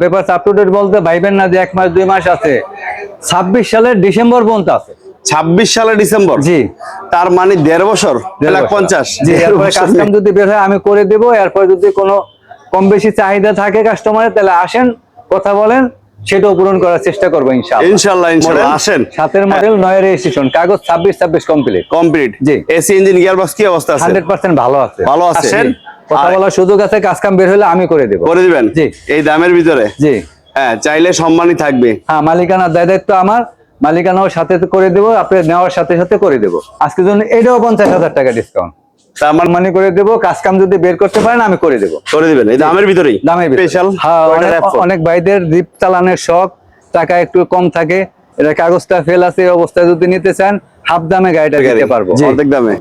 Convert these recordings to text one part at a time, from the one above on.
Paper up to date বলতে ভাইবেন না যে এক মাস দুই মাস আছে। ছাব্বিশ সালের ডিসেম্বর পর্যন্ত আছে। ছাব্বিশ সালে ডিসেম্বর? জি। তার মানে দেড় বছর দেড় লাখ পঞ্চাশ। যদি বের হয় আমি করে দেবো। এরপর যদি কোনো কম বেশি চাহিদা থাকে কাস্টমারের তাহলে আসেন কথা বলেন সেটাও পূরণ করার চেষ্টা করব ইনশাআল্লাহ। ইনশাল্লাহ ইনশাল্লাহ আসেন। সাতের মডেল নয়ের রেজিস্ট্রেশন কাগজ ছাব্বিশ ছাব্বিশ কমপ্লিট কমপ্লিট জি। এসি ইঞ্জিন গিয়ার বক্স কি অবস্থা আছে? হান্ড্রেড পার্সেন্ট ভালো আছে। ভালো আছে। কথা বলার সুযোগ আছে কাজ কাম বের হলে আমি করে দেবো। করে দিবেন? জি। এই দামের ভিতরে? জি। হ্যাঁ চাইলে সম্মানই থাকবে। হ্যাঁ মালিকানার দায় দায়িত্ব আমার মালিকানাও সাথে করে দেবো আপনি নেওয়ার সাথে সাথে করে দেবো। আজকের জন্য এটাও পঞ্চাশ হাজার টাকা ডিসকাউন্ট তার মানে মানে করে দেবো কাজ কাম যদি বের করতে পারেন আমি করে দেবো। করে দিবেন। এই দামের ভিতরেই? দামের ভিতরে। স্পেশাল হ্যাঁ অনেক ভাইদের দ্বীপ চালানের শখ টাকা একটু কম থাকে। এটা কাগজটা ফেল আছে এই অবস্থায় যদি নিতে চান হাফ দামে গাড়িটা দিতে পারব। অর্ধেক দামে?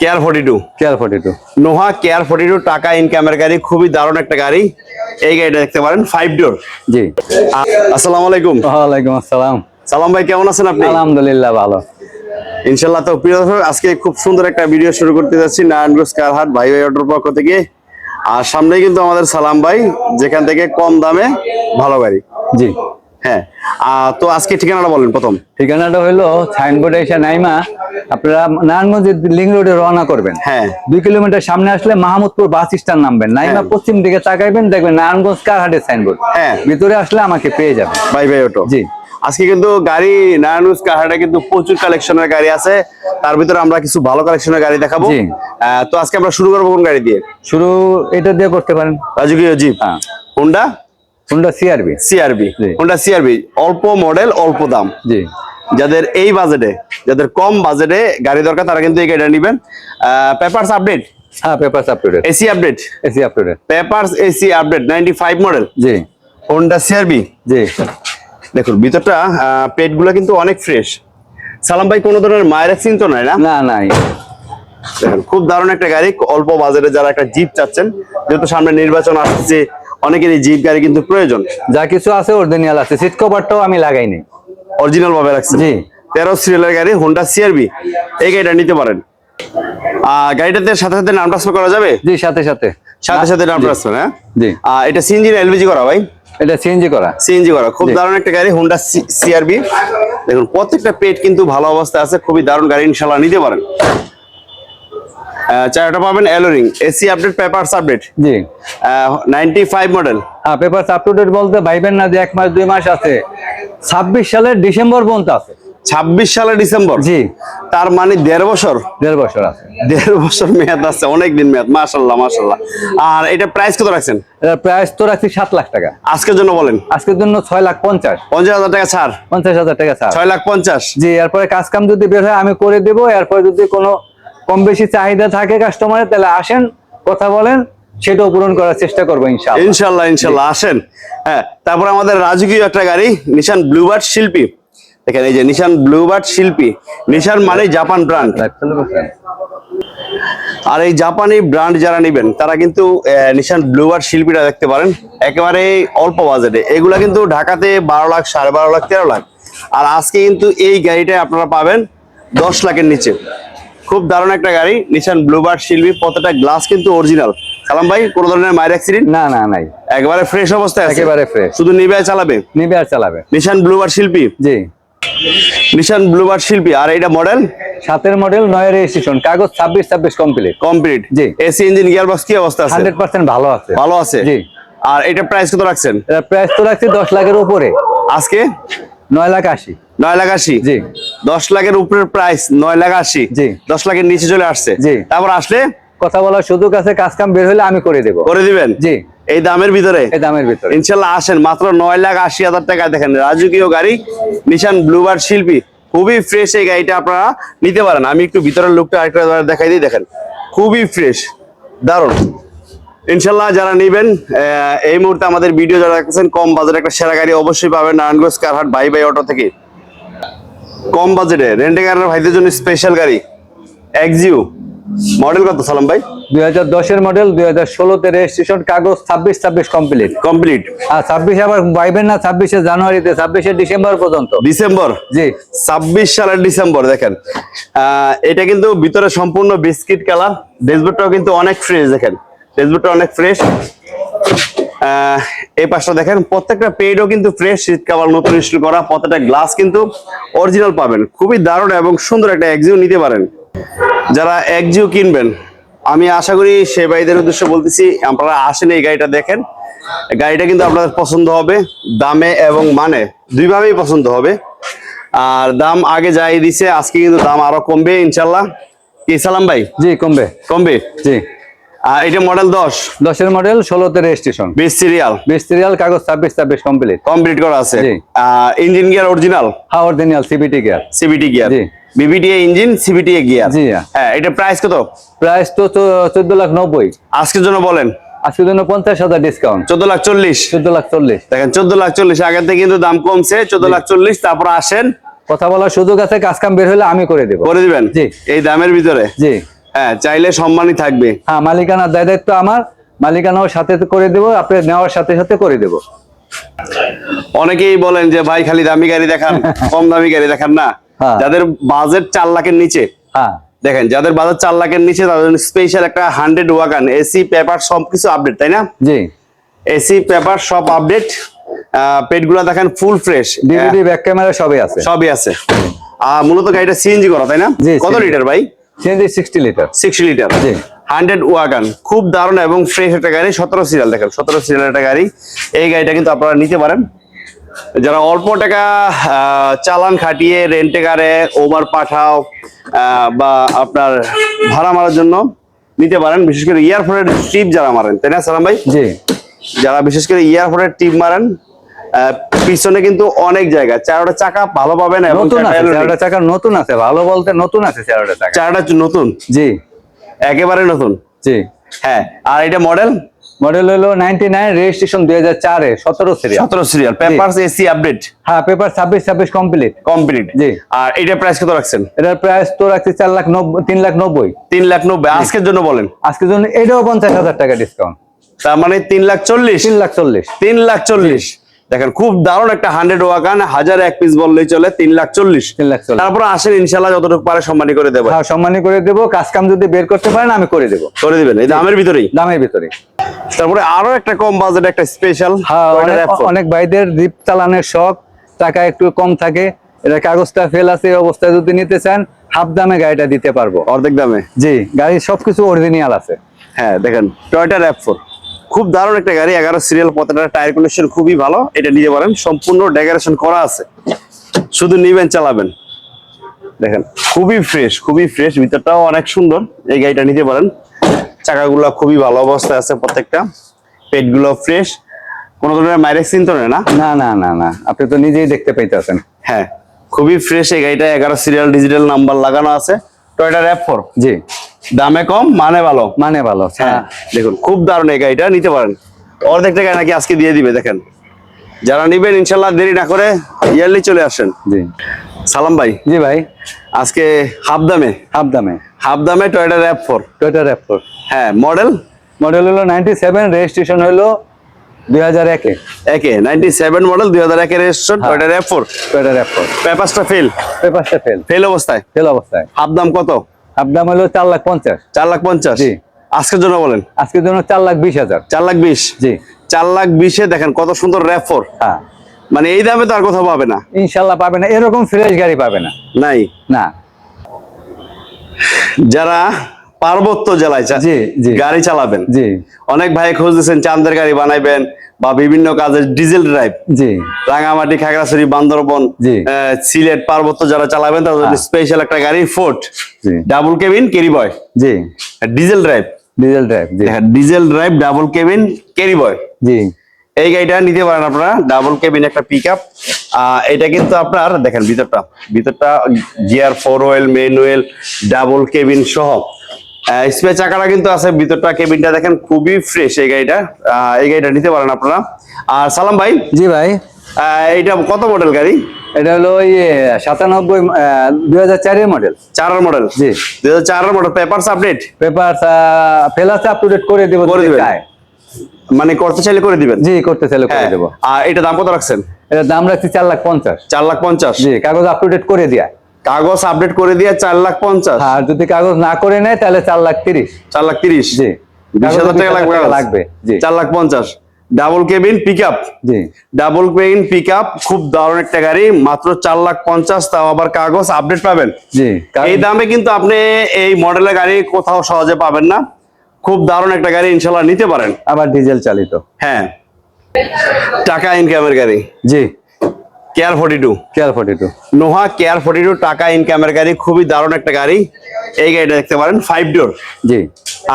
KR forty two KR forty two Noah KR forty two টাকা ইনকামের গাড়ি খুবই দারুণ একটা গাড়ি। এই গাড়িটা দেখতে পারেন ফাইভ ডোর জি। আসসালামু আলাইকুম। ওয়ালাইকুম আসসালাম। সালাম ভাই কেমন আছেন আপনি? আলহামদুলিল্লাহ ভালো। ইনশাল্লাহ তো প্রিয় দর্শক আজকে খুব সুন্দর একটা ভিডিও শুরু করতে যাচ্ছি নারায়ণগঞ্জ কারহাট ভাই ভাই অটোর পক্ষ থেকে। আর সামনে কিন্তু আমাদের সালাম ভাই যেখান থেকে কম দামে ভালো গাড়ি। জি। হ্যাঁ তো আজকে ঠিকানাটা বলেন প্রথম। ঠিকানাটা হলো সাইনবোর্ডে এসে নাইমা। আপনারা নারায়ণগঞ্জ লিং রোডে রওনা করবেন। হ্যাঁ। দুই কিলোমিটার সামনে আসলে মাহমুদপুর বাস স্ট্যান্ড নামবেন। নাইমা হ্যাঁ। পশ্চিম দিকে তাকাইবেন দেখবেন নারায়ণগঞ্জ কারহাটের সাইনবোর্ড। হ্যাঁ। ভিতরে আসলে আমাকে পেয়ে যাবেন। বাই ভাই অটো। জি। আজকে কিন্তু গাড়ি নারায়ণগঞ্জ কারহাটে কিন্তু প্রচুর কালেকশনের গাড়ি আছে। তার ভিতরে আমরা কিছু ভালো কালেকশনের গাড়ি দেখাবো। জি। তো আজকে আমরা শুরু করব কোন গাড়ি দিয়ে? শুরু এটা দিয়ে করতে পারেন। রাজকীয় জিপ। হ্যাঁ। Honda Honda CRV CRV. Honda CRV অল্প মডেল অল্প দাম। জি। যাদের এই বাজেটে যাদের কম বাজেটে গাড়ি দরকার তারা কিন্তু এই গাড়িটা নেবেন। পেপারস আপডেট হ্যাঁ paper up to date AC update AC up to date papers AC update ninety five model G. Honda CRV জি। দেখুন ভিতরটা পেটগুলা কিন্তু অনেক ফ্রেশ সালাম ভাই কোনো ধরনের মায়ের অ্যাক্সিডেন্ট তো নাই না? না নাই। দেখেন খুব দারুণ একটা গাড়ি। অল্প বাজারে যারা একটা জিপ চাচ্ছেন যেহেতু সামনে নির্বাচন আসছে অনেকেরই জিপ গাড়ি কিন্তু প্রয়োজন। যা কিছু আছে অরিজিনাল আছে। সিট কভারটাও আমি লাগাইনি অরিজিনাল ভাবে রাখছেন? জি। তেরো সিরিয়ালের গাড়ি হোন্ডা সিআরবি এই গাড়িটা নিতে পারেন। গাড়িটাতে সাথে সাথে নাম ট্রান্সফার করা যাবে? জি সাথে সাথে। সাথে সাথে নাম ট্রান্সফার হ্যাঁ? জি। এটা সিএনজি না এলপিজি করা ভাই? এটা সিএনজি করা। সিএনজি করা। খুব দারুণ একটা গাড়ি হোন্ডা সিআরবি দেখুন প্রত্যেকটা পেট কিন্তু ভালো অবস্থায় আছে। খুবই দারুণ গাড়ি ইনশাল্লাহ নিতে পারেন। চারটা পাবেন এলোরিং এসি আপডেট পেপারস আপডেট। জি। নাইনটি ফাইভ মডেল হ্যাঁ পেপার আপ টু ডেট বলতে ভাইবেন না যে এক মাস দুই মাস আছে। ছাব্বিশ সালের ডিসেম্বর পর্যন্ত আছে। ছাব্বিশ সালের ডিসেম্বর? জি। তার মানে দেড় বছর? দেড় বছর আছে। দেড় বছর মেয়াদ আছে অনেক দিন মেয়াদ মাশাল্লাহ মাশাল্লাহ। আর এটা প্রাইস কত রাখছেন? এটার প্রাইস তো রাখছি সাত লাখ টাকা। আজকের জন্য বলেন। আজকের জন্য ছয় লাখ পঞ্চাশ। পঞ্চাশ হাজার টাকা ছাড়। পঞ্চাশ হাজার টাকা ছাড়। ছয় লাখ পঞ্চাশ। জি এরপরে কাজ কাম যদি বের হয় আমি করে দেবো। এরপরে যদি কোনো কম বেশি চাহিদা থাকে কাস্টমারের তাহলে আসেন কথা বলেন সেটাও পূরণ করার চেষ্টা করব ইনশাআল্লাহ। ইনশাল্লাহ ইনশাল্লাহ আসেন। হ্যাঁ তারপর আমাদের রাজকীয় একটা গাড়ি নিশান ব্লুবার্ড শিল্পী। দেখেন এই যে নিশান ব্লুবার্ড শিল্পী। নিশান মানে জাপান ব্র্যান্ড আর এই জাপানি ব্র্যান্ড যারা নেবেন তারা কিন্তু নিশান ব্লুবার্ড শিল্পীটা দেখতে পারেন। একেবারে অল্প বাজেটে। এগুলা কিন্তু ঢাকাতে বারো লাখ সাড়ে বারো লাখ তেরো লাখ। আর আজকে কিন্তু এই গাড়িটা আপনারা পাবেন দশ লাখের নিচে। খুব দারুণ একটা গাড়ি নিশান ব্লুবার্ড শিল্পী প্রত্যেকটা গ্লাস কিন্তু অরিজিনাল সালাম ভাই কোনো ধরনের মায়ের অ্যাক্সিডেন্ট না না নাই। একেবারে ফ্রেশ অবস্থায় আছে? একেবারে fresh। শুধু নিবে আর চালাবে? নিবে আর চালাবে নিশান ব্লুবার্ড শিল্পী জি। নিশান ব্লুবার্ড শিল্পী আর এইটা মডেল সাতের মডেল নয় রেজিস্ট্রেশন কাগজ ছাব্বিশ ছাব্বিশ কমপ্লিট কমপ্লিট জি। এসি ইঞ্জিন গিয়ার বক্স কি অবস্থা আছে? হান্ড্রেড পার্সেন্ট ভালো আছে। ভালো আছে? জি। আর এটা প্রাইস কত রাখছেন? প্রাইস তো রাখছি দশ লাখের উপরে। আজকে? নয় লাখ আশি। নয় লাখ আশি। জি। দশ লাখের উপরের প্রাইস নয় লাখ আশি। জি। দশ লাখের নিচে চলে আসছে। জি। তারপর আসলে? কথা বলার সুযোগ আছে কাজ কাম বের হলে আমি করে দেবো। করে দিবেন? জি। এই দামের ভিতরে? এই দামের ভিতরে। ইনশাল্লাহ আসেন মাত্র নয় লাখ আশি হাজার টাকা দেখেন রাজকীয় গাড়ি নিশান ব্লুবার্ড শিল্পী। খুবই ফ্রেশ এই গাড়িটা আপনারা নিতে পারেন। আমি একটু ভিতরের লুকটা আরেকটা দেখাই দিই দেখেন। খুবই ফ্রেশ দারুণ। ইনশাল্লাহ যারা নেবেন এই মুহূর্তে আমাদের ভিডিও যারা দেখছেন কম বাজারে একটা সেরা গাড়ি অবশ্যই পাবেন Narayanganj Carhaat buy buy auto থেকে। কম বাজেটে। রেন্টে গাড়ির ভাইদের জন্য স্পেশাল গাড়ি। এক্সিউ মডেল কত সালাম ভাই? দুই হাজার দশের মডেল দুই হাজার ষোলোতে রেজিস্ট্রেশন কাগজ ছাব্বিশ ছাব্বিশ কমপ্লিট কমপ্লিট আর ছাব্বিশে আবার পাইবেন না ছাব্বিশে জানুয়ারিতে ছাব্বিশে ডিসেম্বর পর্যন্ত। ডিসেম্বর? জি। ছাব্বিশ সালের ডিসেম্বর দেখেন। আহ, এটা কিন্তু ভিতরে সম্পূর্ণ বিস্কিট কালার। ড্যাশবোর্ডটাও কিন্তু অনেক ফ্রেশ দেখেন। ড্যাশবোর্ডটা অনেক ফ্রেশ এই পাশটা দেখেন প্রত্যেকটা পেডও কিন্তু ফ্রেশ শীত কাবার নতুন ইনস্টল করা প্রত্যেকটা গ্লাস কিন্তু অরিজিনাল পাবেন। খুবই দারুণ এবং সুন্দর একটা এক্সিও নিতে পারেন। যারা এক্সিও কিনবেন আমি আশা করি সে ভাইদের উদ্দেশ্যে বলতেছি আপনারা আসেন এই গাড়িটা দেখেন। গাড়িটা কিন্তু আপনাদের পছন্দ হবে দামে এবং মানে দুইভাবেই পছন্দ হবে। আর দাম আগে যাই দিছে আজকে কিন্তু দাম আরও কমবে ইনশাল্লাহ। কি সালাম ভাই? জি কমবে। কমবে? জি। এটা মডেল দশ। দশের মডেল ষোলোতে রেজিস্ট্রেশন বিশ সিরিয়াল বিশ সিরিয়াল কাগজ ছাব্বিশ ছাব্বিশ কমপ্লিট কমপ্লিট করা আছে। ইঞ্জিন গিয়ার অরিজিনাল হা original CVT gear CVT gear জি। বিবিটিএ ইঞ্জিন সিবিটিএ গিয়ার জি। হ্যাঁ। এটা প্রাইস কত? প্রাইস তো চোদ্দ লাখ নব্বই। আজকের জন্য বলেন। আজকের জন্য পঞ্চাশ হাজার ডিসকাউন্ট চোদ্দ লাখ চল্লিশ। চোদ্দ লাখ চল্লিশ। দেখেন চোদ্দ লাখ চল্লিশ আগের থেকে কিন্তু দাম কমছে। চোদ্দ লাখ চল্লিশ তারপর আসেন। কথা বলার সুযোগ আছে কাজ কাম বের হলে আমি করে দেবো। করে দিবেন? জি। এই দামের ভিতরে? জি। হ্যাঁ চাইলে সম্মানই থাকবে। হ্যাঁ মালিকানার দায় দায়িত্ব আমার মালিকানাও সাথে করে দেবো আপনি নেওয়ার সাথে সাথে করে দেবো। অনেকেই বলেন যে ভাই খালি দামি গাড়ি দেখান কম দামি গাড়ি দেখান। না হ্যাঁ। যাদের বাজেট চার লাখের নিচে হ্যাঁ। দেখেন যাদের বাজেট চার লাখের নিচে তাদের স্পেশাল একটা হান্ড্রেড ওয়াগান এসি পেপার সবকিছু আপডেট তাই না? জি। এসি পেপার সব আপডেট পেটগুলো দেখেন full fresh DVD back camera সবই আছে। সবই আছে। আর মূলত গাড়িটা সিএনজি করা তাই না? কত লিটার ভাই? CNG sixty litre sixty litre জি। হান্ড্রেড ওয়াগান খুব দারুণ এবং ফ্রেশ একটা গাড়ি সতেরো সিরিয়াল দেখেন সতেরো সিরিয়াল একটা গাড়ি। এই গাড়িটা কিন্তু আপনারা নিতে পারেন। যারা অল্প টাকা চালান খাটিয়ে রেন্টে গাড়ে ওভার পাঠাও বা আপনার ভাড়া মারার জন্য নিতে পারেন। বিশেষ করে ইয়ারফোনের টিপ যারা মারেন তাই না সালাম ভাই? জি। যারা বিশেষ করে ইয়ারফোনের টিপ মারেন পিছনে কিন্তু অনেক জায়গা। চারটা চাকা ভালো পাবেন নতুন চারটা আছে চারটা চাকা নতুন আছে ভালো বলতে নতুন আছে চারটা চাকা। চারটা নতুন? জি। একেবারে নতুন? জি। হ্যাঁ আর এটা মডেল মডেল হলো নাইনটি নাইন রেজিস্ট্রেশন দুই হাজার চারে সতেরো সিরিয়াল সতেরো সিরিয়াল পেপার এসি আপডেট হ্যাঁ পেপার ছাব্বিশ ছাব্বিশ কমপ্লিট কমপ্লিট জি। আর এটা প্রাইস কত রাখছেন? এটার প্রাইস তো রাখছি চার লাখ নব্বই তিন লাখ নব্বই। তিন লাখ নব্বই। আজকের জন্য বলেন। আজকের জন্য এটাও পঞ্চাশ হাজার টাকা ডিসকাউন্ট তার মানে তিন লাখ চল্লিশ? তিন লাখ চল্লিশ। তিন লাখ চল্লিশ। দেখেন খুব দারুণ একটা হান্ড্রেড ওয়াকান হাজার এক পিস বললেই চলে তিন লাখ চল্লিশ। তিন লাখ চল্লিশ। তারপর আসেন ইনশাল্লাহ যতটুকু পারে সম্মানী করে দেবো। হ্যাঁ সম্মানী করে দেবো কাজ কাম যদি বের করতে পারেন আমি করে দেবো। করে দিবেন এই দামের ভিতরেই? দামের ভিতরে তারপরে আরও একটা কম বাজেট একটা স্পেশাল হ্যাঁ অনেক ভাইদের দ্বীপ চালানের শখ টাকা একটু কম থাকে এটা কাগজটা ফেল আছে এই অবস্থায় যদি নিতে চান হাফ দামে গাড়িটা দিতে পারব। অর্ধেক দামে? জি গাড়ির সবকিছু অরিজিনাল আছে। হ্যাঁ দেখেন টয়টা র্যাপ ফোর খুব দারুণ একটা গাড়ি এগারো সিরিয়াল প্রত্যেকটা টায়ার কন্ডিশন খুবই ভালো এটা নিতে পারেন। সম্পূর্ণ ডেকোরেশন করা আছে। শুধু নিবেন চালাবেন। দেখেন খুবই ফ্রেশ খুবই ফ্রেশ ভিতরটাও অনেক সুন্দর। এই গাড়িটা নিতে পারেন। চাকাগুলো খুবই ভালো অবস্থায় আছে প্রত্যেকটা। পেটগুলো ফ্রেশ কোনো ধরনের মাইরেজ চিন্তা নেই না? না না না না। আপনি তো নিজেই দেখতে পাইতেছেন। হ্যাঁ খুবই ফ্রেশ এই গাড়িটা। এগারো সিরিয়াল ডিজিটাল নাম্বার লাগানো আছে। টয়টা র্যাপ ফোর জি। দামে কম মানে ভালো? মানে ভালো হ্যাঁ। দেখুন খুব দারুণ এই গাড়িটা নিতে পারেন। অর্ধেক টাকা নাকি আজকে দিয়ে দিবে দেখেন। যারা নিবেন ইনশাল্লাহ দেরি না করে ইয়ারলি চলে আসেন। জি। সালাম ভাই। জি ভাই। আজকে হাফ দামে। হাফ দামে। হাফ দামে Toyota RAV four Toyota RAV four হ্যাঁ মডেল মডেল হলো নাইনটি সেভেন রেজিস্ট্রেশন হলো একে। একে। Ninety seven model registration Toyota পেপারসটা fail পেপারসটা ফেল ফেল অবস্থায়। ফেল অবস্থায়। হাফ দাম কত? হাফ দাম হলো লাখ পঞ্চাশ। চার লাখ পঞ্চাশ। জি। আজকের জন্য বলেন। আজকের জন্য লাখ বিশ হাজার। চার লাখ বিশ। জি। চার লাখ বিশে দেখেন কত সুন্দর র্যাপ হ্যাঁ। মানে এই দামে তো আর কোথাও পাবে না। ইনশাল্লাহ পাবে না। এরকম ফ্রেশ গাড়ি পাবে না। নাই। না। যারা পার্বত্য জেলায় চা- জি, জি। গাড়ি চালাবেন। জি। অনেক ভাই খুঁজতেছেন চান্দের গাড়ি বানাইবেন বা বিভিন্ন কাজের ডিজেল ড্রাইভ। জি। রাঙামাটি খাগড়াছড়ি বান্দরবন জি। সিলেট পার্বত্য যারা চালাবেন তাদের হ্যাঁ। স্পেশাল একটা গাড়ি ফোর্ট জি। ডাবল কেবিন ক্যারি বয় জি। Diesel drive. Diesel drive diesel drive double cabin carry boy জি। এই গাড়িটা নিতে পারেন আপনারা ডাবল কেবিন একটা পিক আপ এটা কিন্তু আপনার দেখেন ভিতরটা ভিতরটা gear four wheel manual double cabin সহ। স্পে চাকাটা কিন্তু আছে ভিতরটা কেবিনটা দেখেন খুবই ফ্রেশ এই গাড়িটা। এই গাড়িটা নিতে পারেন আপনারা। আর সালাম ভাই। জি ভাই। এটা কত মডেল গাড়ি? এটা হলো ইয়ে সাতানব্বই দুই হাজার চারের মডেল চারের মডেল জি। দুই হাজার চারের model papers update paper fail up to date করে দেবো করে যদি দিবেন। মানে করতে চাইলে করে দিবেন? জি করতে চাইলে করে হ্যাঁ। দেবো। আর এটা দাম কত রাখছেন? এটার দাম রাখছি চার লাখ পঞ্চাশ। চার লাখ পঞ্চাশ। জি কাগজ আপ টু ডেট করে দিয়া। কাগজ আপডেট করে দিয়ে চার লাখ পঞ্চাশ। আর যদি কাগজ না করে নেয় তাহলে চার লাখ তিরিশ। চার লাখ তিরিশ? জি। বিশ হাজার টাকা লাগবে চার লাখ পঞ্চাশ। ডাবল কেবিন পিক আপ জি। ডাবল কেবিন পিক আপ খুব দারুণ একটা গাড়ি মাত্র চার লাখ পঞ্চাশ তাও আবার কাগজ আপডেট পাবেন। এই দামে কিন্তু আপনি এই মডেলের গাড়ি কোথাও সহজে পাবেন না। খুব দারুণ একটা গাড়ি ইনশাল্লাহ নিতে পারেন। আবার ডিজেল চালিত। হ্যাঁ। টাকা ইনকামের গাড়ি। জি। KR forty two KR forty two Noah KR forty two টাকা ইনকামের গাড়ি খুবই দারুণ একটা গাড়ি। এই গাড়িটা দেখতে পারেন ফাইভ ডোর জি।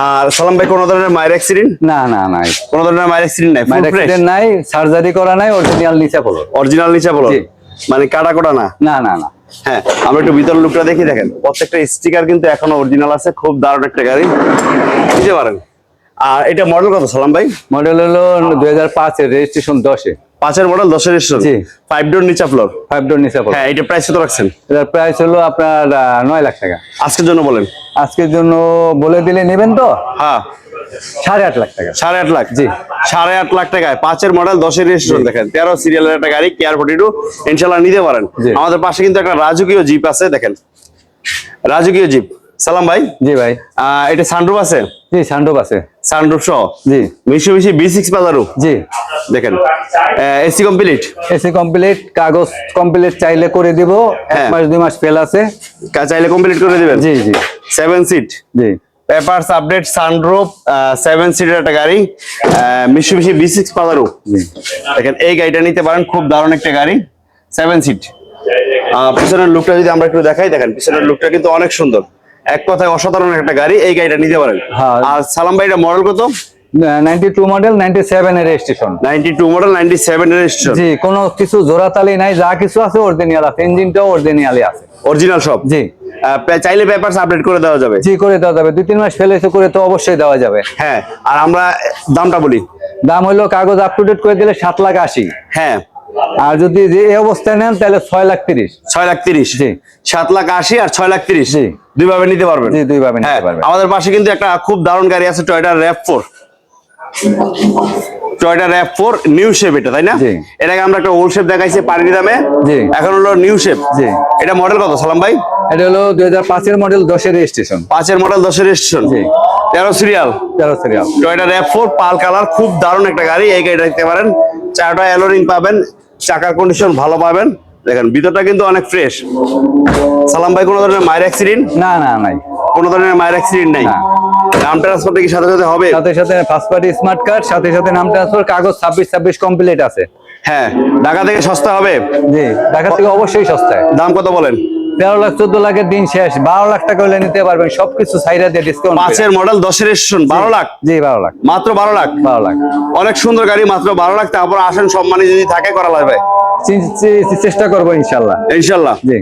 আর সালাম ভাই কোনো ধরনের মায়ের অ্যাক্সিডেন্ট না না নাই। কোনো ধরনের মায়ের অ্যাক্সিডেন্ট নাই? মাইন্ড অ্যাক্সিডেন্ট নাই সার্জারি করা নাই অরিজিনাল নিচে পড়ো অরিজিনাল নিচে জি। মানে কাটা কোটা না? না না না। হ্যাঁ আমরা একটু ভিতর লুকটা দেখি দেখেন। প্রত্যেকটা স্টিকার কিন্তু এখনও অরিজিনাল আছে খুব দারুণ একটা গাড়ি। নিতে পারেন? আর এটা মডেল কত সালাম ভাই? মডেল হলো দুই হাজার পাঁচের রেজিস্ট্রেশন দশে। পাঁচের মডেল দশের জি। ফাইভ ডোর নিচা ফ্লোর ফাইভ ডোর নিচে হ্যাঁ এটা প্রাইস কত রাখছেন? এটার প্রাইস হলো আপনার নয় লাখ টাকা। আজকের জন্য বলেন। আজকের জন্য বলে দিলে নেবেন তো? হ্যাঁ। সাড়ে আট লাখ টাকা। সাড়ে আট লাখ? জি। সাড়ে আট লাখ টাকায়। পাঁচের মডেল দশের রেজিস্ট্রেশন দেখেন। তেরো সিরিয়ালের একটা গাড়ি কেয়ার ফোর্টি টু ইনশাল্লাহ নিতে পারেন। আমাদের পাশে কিন্তু একটা রাজকীয় জিপ আছে দেখেন। রাজকীয় জিপ সালাম ভাই। জি ভাই। আহ, এটা সানরুফ আছে? জি সান্ডোপ আছে। সানরুফ সহ? জি। মিশি মিশি বি সিক্স পাজারু জি। দেখেন। এসি কমপ্লিট এসি কমপ্লিট কাগজ কমপ্লিট চাইলে করে দিব। এক হ্যাঁ। মাস দুই মাস ফেল আছে। চাইলে কমপ্লিট করে দিবেন? জি জি। সেভেন সিট জি। পেপারস আপডেট সানরুফ সেভেন সিটের একটা গাড়ি। মিশি মিশি বি সিক্স পাজারু জি। দেখেন এই গাড়িটা নিতে পারেন। খুব দারুণ একটা গাড়ি। সেভেন সিট পিছনের লুকটা যদি আমরা একটু দেখাই দেখেন পিছনের লুকটা কিন্তু অনেক সুন্দর। এক কথায় অসাধারণ একটা গাড়ি এই গাড়িটা নিতে পারেন। হ্যাঁ। আর সালাম ভাইটা মডেল কত? নাইনটি টু মডেল এর রেজিস্ট্রেশন মডেল রেজিস্ট্রেশন জি কোনো কিছু জোড়াতালি নাই যা কিছু আছে অরিজিনাল আছে ইঞ্জিনটাও অরিজিনালই আছে। অরিজিনাল সব? জি। চাইলে পেপারস আপডেট করে দেওয়া যাবে। জি করে দেওয়া যাবে। দুই তিন মাস ফেলে করে তো অবশ্যই দেওয়া যাবে। হ্যাঁ আর আমরা দামটা বলি। দাম হলো কাগজ আপ টু ডেট করে দিলে সাত লাখ আশি। হ্যাঁ। আর যদি এই অবস্থায় নেন তাহলে ছয় লাখ তিরিশ। ছয় লাখ তিরিশ। জি। সাত লাখ আশি আর ছয় লাখ তিরিশ। জি। দুই ভাবে নিতে পারবেন? জি, দুইভাবে নিতে হ্যাঁ, পারবেন। আমাদের পাশে কিন্তু একটা খুব দারুণ গাড়ি আছে Toyota RAV four Toyota RAV four new shape এটা তাই না। এটাকে আমরা একটা ওল্ড শেপ দেখাইছি পানির দামে। জি। এখন হলো নিউ শেপ জি। এটা মডেল কত সালাম ভাই? এটা হলো দুই হাজার পাঁচের মডেল দশের রেজিস্ট্রেশন পাঁচের মডেল দশের রেজিস্ট্রেশন জি। তেরো সিরিয়াল তেরো serial Toyota RAV four pearl colour খুব দারুণ একটা গাড়ি। এই গাড়িটা দেখতে পারেন। চারটা অ্যালোরিং পাবেন চাকার কন্ডিশন ভালো পাবেন। দেখেন ভিতরটা কিন্তু অনেক ফ্রেশ সালাম ভাই কোনো ধরনের মায়ের অ্যাক্সিডেন্ট না না নাই। কোন ধরনের মায়ের অ্যাক্সিডেন্ট নাই। নাম ট্রান্সফারটা কি সাথে সাথে হবে? সাথে সাথে ফার্স্ট পার্টি স্মার্ট কার্ড সাথে সাথে নাম ট্রান্সফার কাগজ ছাব্বিশ ছাব্বিশ কমপ্লিট আছে। হ্যাঁ ঢাকা থেকে সস্তা হবে? জি ঢাকা থেকে অবশ্যই সস্তায়। দাম কত বলেন? তেরো লাখ চোদ্দ লাখের দিন শেষ। বারো লাখ টাকা হলে নিতে পারবেন সবকিছু সাইডা দিয়ে ডিসকাউন্ট পাঁচের মডেল দশের শুন বারো লাখ? জি বারো লাখ। মাত্র বারো লাখ? বারো লাখ। অনেক সুন্দর গাড়ি মাত্র বারো লাখ তারপর আসেন সম্মানে যদি থাকে করা লাগবে চেষ্টা করব ইনশাল্লাহ। ইনশাল্লাহ। জি।